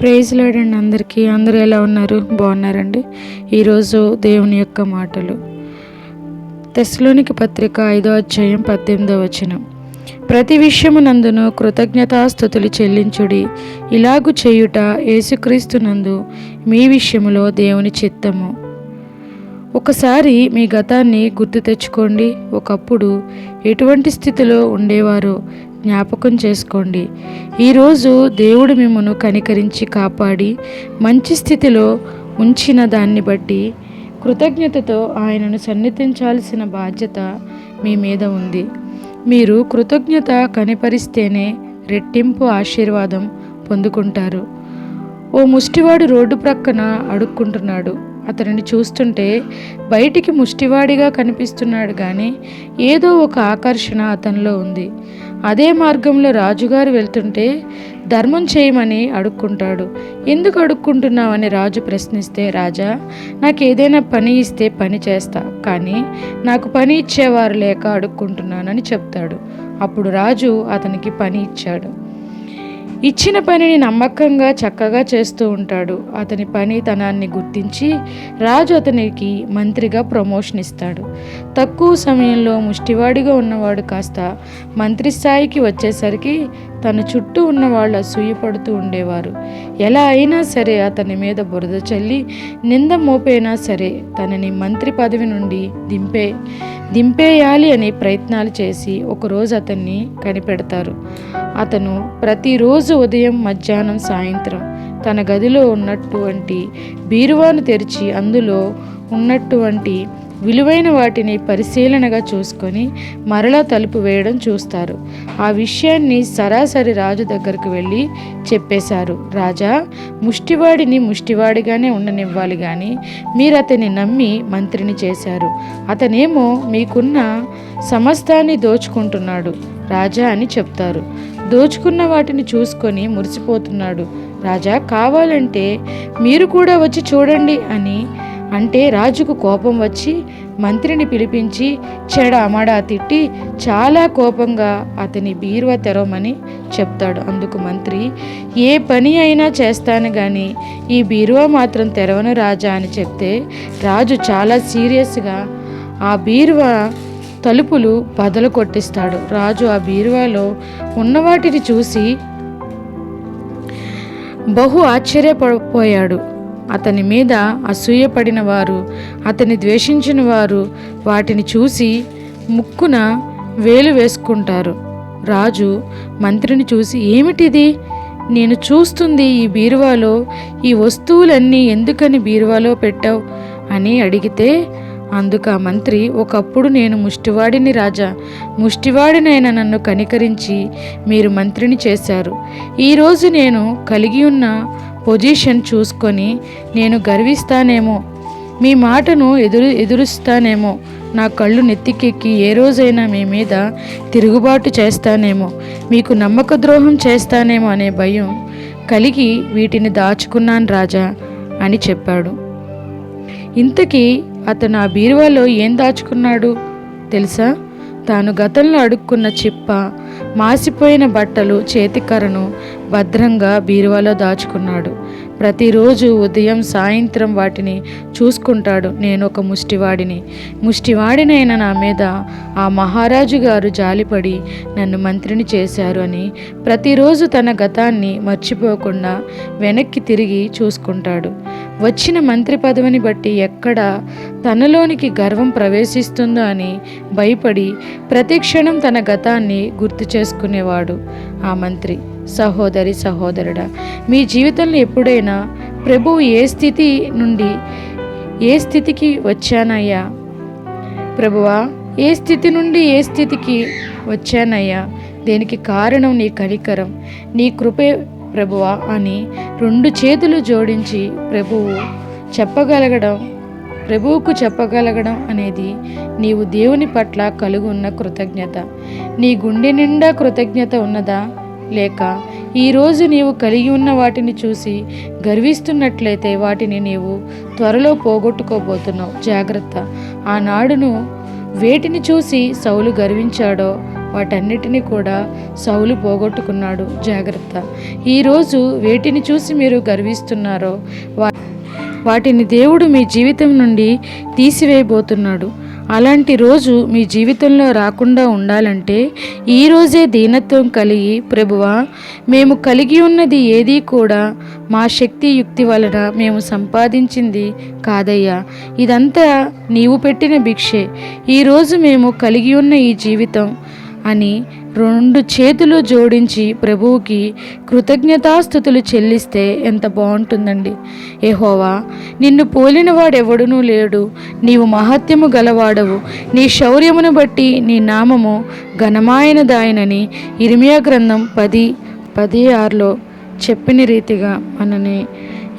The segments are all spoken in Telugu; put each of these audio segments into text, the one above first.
ప్రైజ్ లాడండి అందరికీ. అందరూ ఎలా ఉన్నారు? బాగున్నారండి. ఈరోజు దేవుని యొక్క మాటలు. తెస్లోనికి పత్రిక ఐదో అధ్యాయం పద్దెనిమిదో వచనం. ప్రతి విషయమునందును కృతజ్ఞతాస్థుతులు చెల్లించుడి. ఇలాగు చేయుట యేసుక్రీస్తునందు మీ విషయములో దేవుని చిత్తము. ఒకసారి మీ గతాన్ని గుర్తు తెచ్చుకోండి. ఒకప్పుడు ఎటువంటి స్థితిలో ఉండేవారో? జ్ఞాపకం చేసుకోండి. ఈరోజు దేవుడు మిమ్మను కనికరించి కాపాడి మంచి స్థితిలో ఉంచిన దాన్ని బట్టి కృతజ్ఞతతో ఆయనను సన్నిధించాల్సిన బాధ్యత మీ మీద ఉంది. మీరు కృతజ్ఞత కనిపరిస్తేనే రెట్టింపు ఆశీర్వాదం పొందుకుంటారు. ఓ ముష్టివాడు రోడ్డు ప్రక్కన అడుక్కుంటున్నాడు. అతనిని చూస్తుంటే బయటికి ముష్టివాడిగా కనిపిస్తున్నాడు కానీ ఏదో ఒక ఆకర్షణ అతనిలో ఉంది. అదే మార్గంలో రాజుగారు వెళ్తుంటే ధర్మం చేయమని అడుక్కుంటాడు. ఎందుకు అడుక్కుంటున్నావని రాజు ప్రశ్నిస్తే రాజా నాకు ఏదైనా పని ఇస్తే పని చేస్తా. కానీ నాకు పని ఇచ్చేవారు లేక అడుక్కుంటున్నానని చెప్తాడు. అప్పుడు రాజు అతనికి పని ఇచ్చాడు. ఇచ్చిన పనిని నమ్మకంగా చక్కగా చేస్తూ ఉంటాడు. అతని పనితనాన్ని గుర్తించి రాజు అతనికి మంత్రిగా ప్రమోషన్ ఇస్తాడు. తక్కువ సమయంలో ముష్టివాడిగా ఉన్నవాడు కాస్త మంత్రి స్థాయికి వచ్చేసరికి తన చుట్టూ ఉన్న వాళ్ళు అసూయపడుతూ ఉండేవారు. ఎలా అయినా సరే అతని మీద బురద చల్లి నింద మోపైనా సరే తనని మంత్రి పదవి నుండి దింపే దింపేయాలి అనే ప్రయత్నాలు చేసి ఒకరోజు అతన్ని కనిపెడతారు. అతను ప్రతిరోజు ఉదయం మధ్యాహ్నం సాయంత్రం తన గదిలో ఉన్నటువంటి బీరువాను తెరిచి అందులో ఉన్నటువంటి విలువైన వాటిని పరిశీలనగా చూసుకొని మరలా తలుపు వేయడం చూస్తారు. ఆ విషయాన్ని సరాసరి రాజు దగ్గరకు వెళ్ళి చెప్పేశారు. రాజా ముష్టివాడిని ముష్టివాడిగానే ఉండనివ్వాలి కానీ మీరు అతన్ని నమ్మి మంత్రిని చేశారు. అతనేమో మీకున్న సమస్తాన్ని దోచుకుంటున్నాడు రాజా అని చెప్తారు. దోచుకున్న వాటిని చూసుకొని మురిసిపోతున్నాడు. రాజా కావాలంటే మీరు కూడా వచ్చి చూడండి అని అంటే రాజుకు కోపం వచ్చి మంత్రిని పిలిపించి చెడ అమడా తిట్టి చాలా కోపంగా అతని బీరువా తెరవమని చెప్తాడు. అందుకు మంత్రి ఏ పని అయినా చేస్తాను కానీ ఈ బీరువా మాత్రం తెరవను రాజా అని చెప్తే రాజు చాలా సీరియస్గా ఆ బీరువా తలుపులు బదలు కొట్టిస్తాడు. రాజు ఆ బీరువాలో ఉన్నవాటిని చూసి బహు ఆశ్చర్యపడిపోయాడు. అతని మీద అసూయపడిన వారు అతని ద్వేషించిన వారు వాటిని చూసి ముక్కున వేలు వేసుకుంటారు. రాజు మంత్రిని చూసి ఏమిటిది? నేను చూస్తుంది ఈ బీరువాలో ఈ వస్తువులన్నీ ఎందుకని బీరువాలో పెట్టావు? అని అడిగితే అందుకు ఆ మంత్రి ఒకప్పుడు నేను ముష్టివాడిని రాజా ముష్టివాడినైన నన్ను కనికరించి మీరు మంత్రిని చేశారు. ఈరోజు నేను కలిగి ఉన్న పొజిషన్ చూసుకొని నేను గర్విస్తానేమో. మీ మాటను ఎదురు ఎదురుస్తానేమో. నా కళ్ళు నెత్తికెక్కి ఏ రోజైనా మీ మీద తిరుగుబాటు చేస్తానేమో. మీకు నమ్మక ద్రోహం చేస్తానేమో అనే భయం కలిగి వీటిని దాచుకున్నాను రాజా అని చెప్పాడు. ఇంతకీ అతను ఆ బీరువాలో ఏం దాచుకున్నాడు తెలుసా? తాను గతంలో అడుక్కున్న చిప్ప మాసిపోయిన బట్టలు చేతికర్రను భద్రంగా బీరువాలో దాచుకున్నాడు. ప్రతిరోజు ఉదయం సాయంత్రం వాటిని చూసుకుంటాడు. నేను ఒక ముష్టివాడిని. ముష్టివాడినైన నా మీద ఆ మహారాజు గారు జాలిపడి నన్ను మంత్రిని చేశారు అని ప్రతిరోజు తన గతాన్ని మర్చిపోకుండా వెనక్కి తిరిగి చూసుకుంటాడు. వచ్చిన మంత్రి పదవిని బట్టి ఎక్కడ తనలోనికి గర్వం ప్రవేశిస్తుందో అని భయపడి ప్రతిక్షణం తన గతాన్ని గుర్తు చేసుకునేవాడు ఆ మంత్రి. సహోదరి సహోదరుడా మీ జీవితంలో ఎప్పుడైనా ప్రభువు ఏ స్థితి నుండి ఏ స్థితికి వచ్చానయ్యా? ప్రభువా ఏ స్థితి నుండి ఏ స్థితికి వచ్చానయ్యా? దేనికి కారణం నీ కనికరం? నీ కృపే ప్రభువా అని రెండు చేతులు జోడించి ప్రభువు చెప్పగలగడం ప్రభువుకు చెప్పగలగడం అనేది నీవు దేవుని పట్ల కలిగి ఉన్న కృతజ్ఞత. నీ గుండె నిండా కృతజ్ఞత ఉన్నదా? లేక ఈరోజు నీవు కలిగి ఉన్న వాటిని చూసి గర్విస్తున్నట్లయితే వాటిని నీవు త్వరలో పోగొట్టుకోబోతున్నావు. జాగ్రత్త. ఆనాడును వేటిని చూసి సౌలు గర్వించాడో వాటన్నిటినీ కూడా సౌలు పోగొట్టుకున్నాడు. జాగ్రత్త. ఈరోజు వేటిని చూసి మీరు గర్విస్తున్నారో వా వాటిని దేవుడు మీ జీవితం నుండి తీసివేయబోతున్నాడు. అలాంటి రోజు మీ జీవితంలో రాకుండా ఉండాలంటే ఈరోజే దీనత్వం కలిగి ప్రభువా మేము కలిగి ఉన్నది ఏదీ కూడా మా శక్తి యుక్తి వలన మేము సంపాదించింది కాదయ్యా. ఇదంతా నీవు పెట్టిన భిక్షే. ఈరోజు మేము కలిగి ఉన్న ఈ జీవితం అని రెండు చేతులు జోడించి ప్రభువుకి కృతజ్ఞతాస్థుతులు చెల్లిస్తే ఎంత బాగుంటుందండి. ఏహోవా నిన్ను పోలిన వాడెవడునూ లేడు. నీవు మహత్యము గలవాడవు. నీ శౌర్యమును బట్టి నీ నామము ఘనమాయనదాయనని ఇరిమియా గ్రంథం పది పది ఆరులో చెప్పిన రీతిగా మనని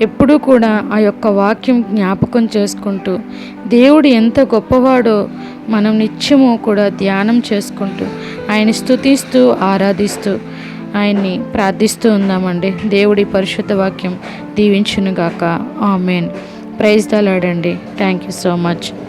ఎప్పుడూ కూడా ఆ యొక్క వాక్యం జ్ఞాపకం చేసుకుంటూ దేవుడు ఎంత గొప్పవాడో మనం నిత్యము కూడా ధ్యానం చేసుకుంటూ ఆయన స్తుతిస్తూ ఆరాధిస్తూ ఆయన్ని ప్రార్థిస్తూ ఉందామండి దేవుడి పరిశుద్ధ వాక్యం దీవించునుగాక. ఆమెన్. ప్రైజ్ దలాడండి థ్యాంక్ యూ సో మచ్.